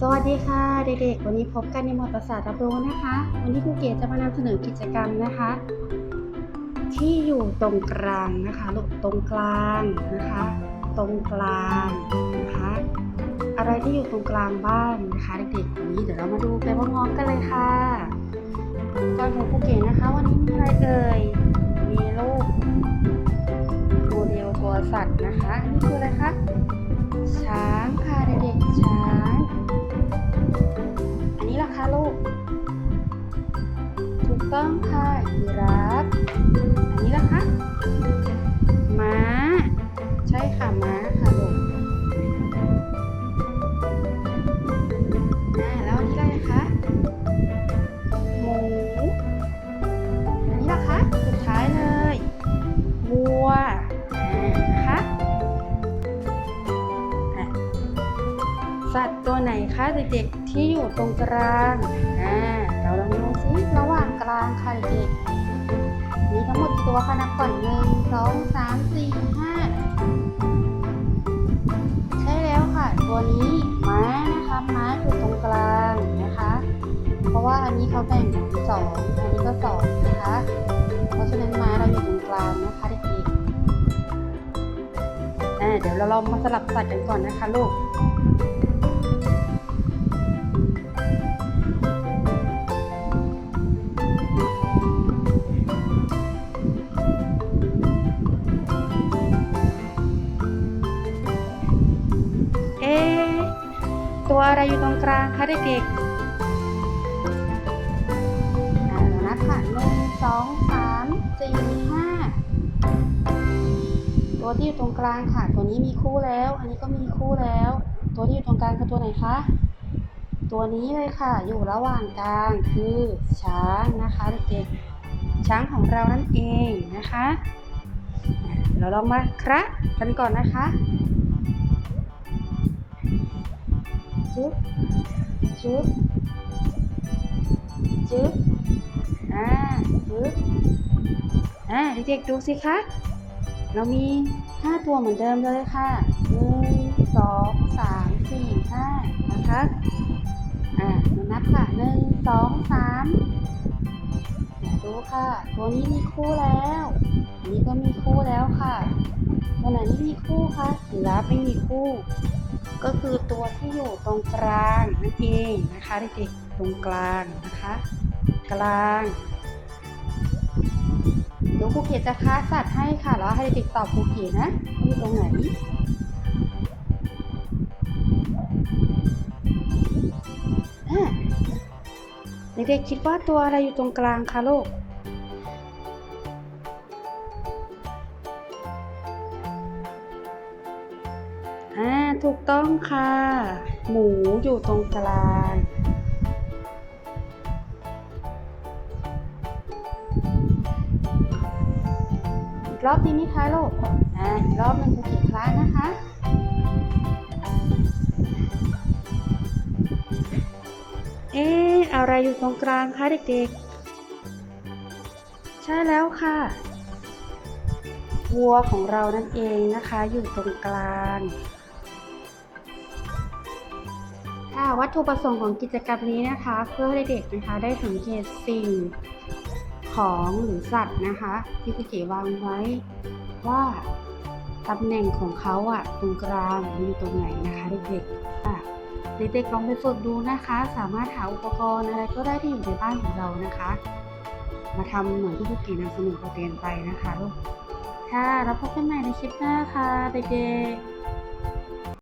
สวัสดีค่ะเด็กๆ วันนี้พบกันในหมวดภาษารับรู้นะคะ วันนี้ครูเก๋จะมานำเสนอกิจกรรมนะคะ ที่อยู่ตรงกลางนะคะลูกตรงกลางนะคะ ตรงกลางนะคะ อะไรที่อยู่ตรงกลางบ้านนะคะเด็กๆวันนี้เดี๋ยวเรามาดูไปพร้อมๆกันเลยค่ะก่อนของครูเก๋นะคะ วันนี้มีอะไรเอ่ยมีรูปโมเดลตัวสัตว์นะคะนี่คืออะไรคะช้างค่ะเด็กๆช้าง ลูก ถูกต้องค่ะยีราฟอันนี้ล่ะคะม้า ตัวไหนคะเด็กๆที่อยู่ตรงกลางอ่าเราลองดูซิระหว่างกลางค่ะเด็กๆมีทั้งหมดกี่ตัวคะนับก่อนหนึ่งสองสามสี่ห้าใช่แล้วค่ะ ตัวนี้ม้านะคะม้าอยู่ตรงกลางนะคะ เพราะว่าอันนี้เขาแบ่งเป็นสองอันนี้ก็สองนะคะ เพราะฉะนั้นม้าเราอยู่ตรงกลางนะคะเด็กๆอ่าเดี๋ยวเราลองมาสลับสัตว์กันก่อนนะคะลูก ตัวอะไรอยู่ตรงกลางคะเด็กๆอ่าเรานับค่ะหนึ่งสองสามสี่ห้าตัวที่อยู่ตรงกลางค่ะ ตัวนี้มีคู่แล้ว อันนี้ก็มีคู่แล้ว ตัวที่อยู่ตรงกลางคือตัวไหนคะตัวนี้เลยค่ะ อยู่ระหว่างกลางคือช้างนะคะเด็กๆช้างของเรานั่นเองนะคะ เราลองมาครับกันก่อนนะคะ จึ๊บจึ๊บจึ๊บอ่าจึ๊บอ่าเด็กๆดูสิคะ เรามี5ตัวเหมือนเดิมเลยค่ะ1 2 3 4 5นะคะ อ่าเรานับค่ะ1 2 3ดูค่ะ ตัวนี้มีคู่แล้วอันนี้ก็มีคู่แล้วค่ะตัวไหนไม่มีคู่คะยีราไม่มีคู่ ก็คือตัวที่อยู่ตรงกลางนั่นเองนะคะเด็กๆตรงกลางนะคะ กลางเดี๋ยวครูเขียนจะค้าสัตว์ให้ค่ะแล้วให้เด็กๆตอบครูเขียนนะว่าอยู่ตรงไหนเด็กๆคิดว่าตัวอะไรอยู่ตรงกลางคะลูก อ่าถูกต้องค่ะ หมูอยู่ตรงกลางรอบดีไหมคะลูกอ่าอีกรอบหนึ่งครูเขียนคลาสนะคะเอ๊ะอะไรอยู่ตรงกลางคะเด็กๆ ใช่แล้วค่ะวัวของเรานั่นเองนะคะอยู่ตรงกลาง ค่ะวัตถุประสงค์ของกิจกรรมนี้นะคะ เพื่อให้เด็กนะคะได้สังเกตสิ่งของหรือสัตว์นะคะ ที่คุณเก๋วางไว้ว่าตำแหน่งของเขาอะตรงกลางอยู่ตรงไหนนะคะเด็กๆอะเด็กๆลองไปฝึกดูนะคะ สามารถหาอุปกรณ์อะไรก็ได้ที่อยู่ในบ้านของเรานะคะ มาทำเหมือนที่คุณเก๋นำเสนอเรียนไปนะคะลูกค่ะแล้วพบกันใหม่ในคลิปหน้าค่ะเด็กๆ